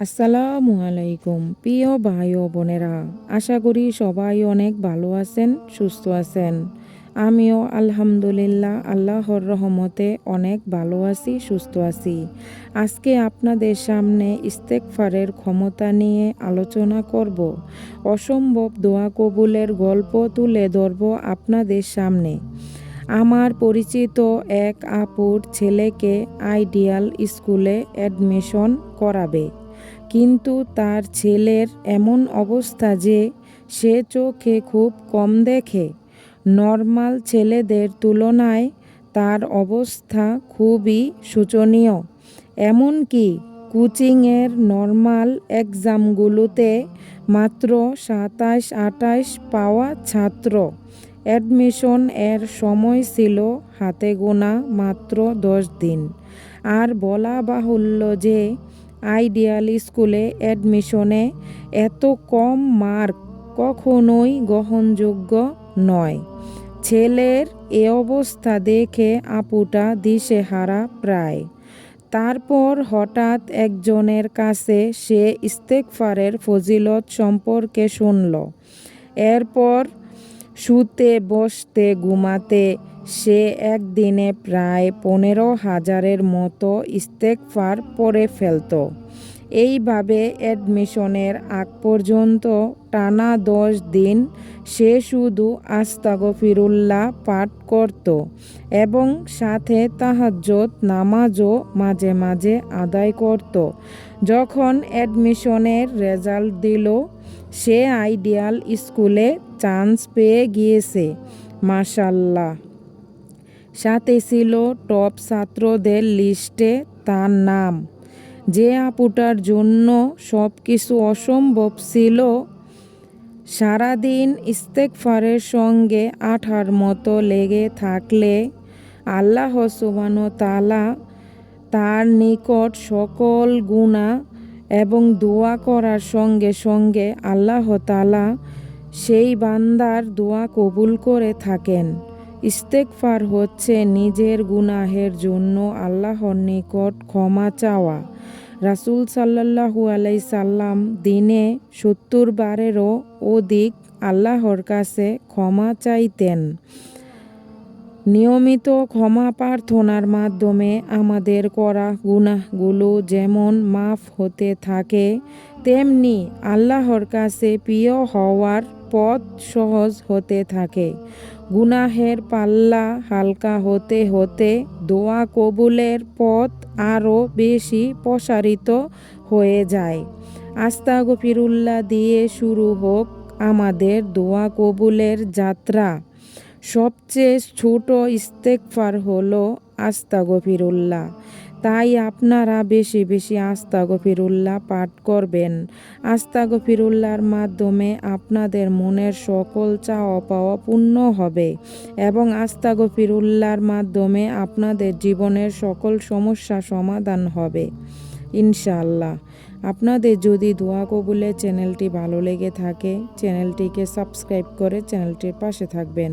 আসসালামু আলাইকুম, প্রিয় ভাই ও বোনেরা। আশা করি সবাই অনেক ভালো আছেন, সুস্থ আছেন। আমিও আলহামদুলিল্লাহ আল্লাহর রহমতে অনেক ভালো আছি, সুস্থ আছি। আজকে আপনাদের সামনে ইস্তেকফারের ক্ষমতা নিয়ে আলোচনা করব। অসম্ভব দোয়া কবুলের গল্প তুলে ধরব আপনাদের সামনে। আমার পরিচিত এক আপুর ছেলেকে আইডিয়াল স্কুলে অ্যাডমিশন করাবে। কিন্তু তার ছেলের এমন অবস্থা যে সে চোখে খুব কম দেখে। নর্মাল ছেলেদের তুলনায় তার অবস্থা খুবই শোচনীয়। এমনকি কোচিংয়ের নর্মাল এক্সামগুলোতে মাত্র সাতাশ আটাশ পাওয়া ছাত্র। অ্যাডমিশন এর সময় ছিল হাতে গোনা মাত্র দশ দিন। আর বলা বাহুল্য যে আইডিয়াল স্কুলে অ্যাডমিশনে এত কম মার্ক কখনোই গ্রহণযোগ্য নয়। ছেলের এ অবস্থা দেখে আপুটা দিশেহারা প্রায়। তারপর হঠাৎ একজনের কাছে সে ইস্তেকফারের ফজিলত সম্পর্কে শুনল। এরপর শুতে, বসতে, ঘুমাতে সে একদিনে প্রায় পনেরো হাজারের মতো ইস্তেকফার পরে ফেলত। এইভাবে অ্যাডমিশনের আগ পর্যন্ত টানা দশ দিন সে শুধু আস্তাগফিরুল্লাহ পাঠ করত এবং সাথে তাহাজ্জত নামাজও মাঝে মাঝে আদায় করত। যখন অ্যাডমিশনের রেজাল্ট দিল, সে আইডিয়াল স্কুলে চান্স পেয়ে গিয়েছে। মাসাল্লাহ সাথে ছিল টপ ছাত্রদের লিস্টে তার নাম। যে আপুটার জন্য সব কিছু অসম্ভব ছিল, সারাদিন ইস্তেকফারের সঙ্গে আঠার মতো লেগে থাকলে আল্লাহ সুবান তালা তার নিকট সকল গুণা এবং দোয়া করার সঙ্গে সঙ্গে আল্লাহ তালা সেই বান্দার দোয়া কবুল করে থাকেন। ইস্তেকফার হচ্ছে নিজের গুনাহের জন্য আল্লাহর নিকট ক্ষমা চাওয়া। রাসুল সাল্লাহু আলাই সাল্লাম দিনে সত্তর বারেরও অধিক আল্লাহর কাছে ক্ষমা চাইতেন। নিয়মিত ক্ষমা প্রার্থনার মাধ্যমে আমাদের করা গুনাহগুলো যেমন মাফ হতে থাকে, তেমনি আল্লাহর কাছে প্রিয় হওয়ার পথ সহজ হতে থাকে। গুনাহের পাল্লা হালকা হতে হতে দোয়া কবুলের পথ আরও বেশি প্রসারিত হয়ে যায়। আস্তা গফিরুল্লাহ দিয়ে শুরু হোক আমাদের দোয়া কবুলের যাত্রা। সবচেয়ে ছোট ইস্তেকফার হলো আস্তাগফিরুল্লাহ তাই আপনারা বেশি বেশি আস্তাগফিরুল্লাহ পাঠ করবেন। আস্তাগফিরুল্লাহর মাধ্যমে আপনাদের মনের সকল চাওয়া পাওয়া পূর্ণ হবে এবং আস্তাগফিরুল্লাহর মাধ্যমে আপনাদের জীবনের সকল সমস্যা সমাধান হবে। ইনশাআল্লাহ। আপনাদের যদি দোয়া কবুলের চ্যানেলটি ভালো লেগে থাকে, চ্যানেলটিকে সাবস্ক্রাইব করে চ্যানেলটির পাশে থাকবেন।